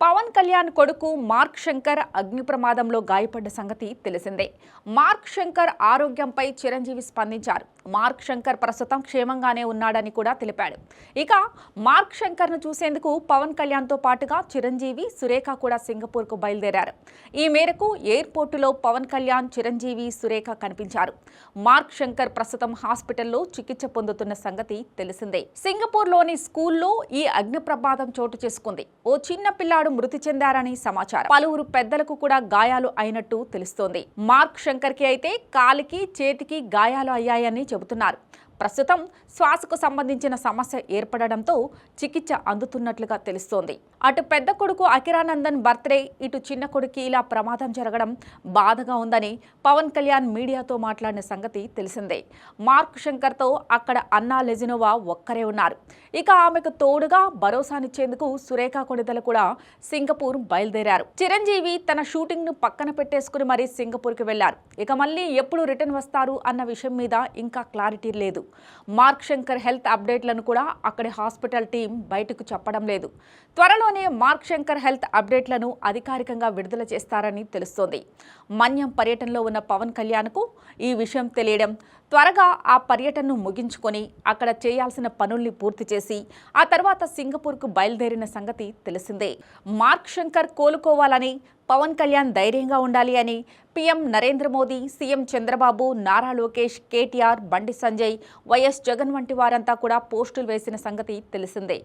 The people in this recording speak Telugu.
పవన్ కళ్యాణ్ కొడుకు మార్క్ శంకర్ అగ్ని ప్రమాదంలో గాయపడ్డ సంగతి తెలిసిందే. మార్క్ శంకర్ ఆరోగ్యంపై చిరంజీవి స్పందించారు. మార్క్ శంకర్ ప్రస్తుతం క్షేమంగానే ఉన్నాడని కూడా తెలిపాడు. ఇక మార్క్ శంకర్ను చూసేందుకు పవన్ కళ్యాణ్తో పాటుగా చిరంజీవి సురేఖ కూడా సింగపూర్కు బయలుదేరారు. ఈ మేరకు ఎయిర్పోర్టులో పవన్ కళ్యాణ్ చిరంజీవి సురేఖ కనిపించారు. మార్క్ శంకర్ ప్రస్తుతం హాస్పిటల్లో చికిత్స పొందుతున్న సంగతి తెలిసిందే. సింగపూర్లోని స్కూల్లో ఈ అగ్ని ప్రమాదం చోటు చేసుకుంది. ఓ చిన్న పిల్లాడు మృతి చెందారని సమాచారం. పలువురు పెద్దలకు కూడా గాయాలు అయినట్టు తెలుస్తోంది. మార్క్ శంకర్కి అయితే కాలికి చేతికి గాయాలు అయ్యాయని చెబుతున్నారు. ప్రస్తుతం శ్వాసకు సంబంధించిన సమస్య ఏర్పడడంతో చికిత్స అందుతున్నట్లుగా తెలుస్తోంది. అటు పెద్ద కొడుకు అకిరానందన్ బర్త్డే ఇటు చిన్న కొడుకు ఇలా ప్రమాదం జరగడం బాధగా ఉందని పవన్ కళ్యాణ్ మీడియాతో మాట్లాడిన సంగతి తెలిసిందే. మార్క్ శంకర్తో అక్కడ అన్నా లెజినోవా ఒక్కరే ఉన్నారు. ఇక ఆమెకు తోడుగా భరోసానిచ్చేందుకు సురేఖ కొణిదల కూడా సింగపూర్ బయలుదేరారు. చిరంజీవి తన షూటింగ్ను పక్కన పెట్టేసుకుని మరీ సింగపూర్కి వెళ్ళారు ఇక మళ్ళీ ఎప్పుడు రిటర్న్ వస్తారు అన్న విషయం మీద ఇంకా క్లారిటీ లేదు. మార్క్ శంకర్ హెల్త్ అప్డేట్లను కూడా అక్కడి హాస్పిటల్ టీం బయటకు చెప్పడం లేదు. త్వరలోనే మార్క్ శంకర్ హెల్త్ అప్డేట్లను అధికారికంగా విడుదల చేస్తారని తెలుస్తోంది. మన్యం పర్యటనలో ఉన్న పవన్ కళ్యాణ్కు ఈ విషయం తెలియడం త్వరగా ఆ పర్యటనను ముగించుకొని అక్కడ చేయాల్సిన పనుల్ని పూర్తి చేసి ఆ తర్వాత సింగపూర్కు బయలుదేరిన సంగతి తెలిసిందే. మార్క్ శంకర్ కోలుకోవాలని పవన్ కళ్యాణ్ ధైర్యంగా ఉండాలి అని PM Narendra Modi CM Chandrababu Nara Lokesh KTR Bandi Sanjay YS Jagan వంటి వారంతా కూడా పోస్టులు వేసిన సంగతి తెలిసిందే.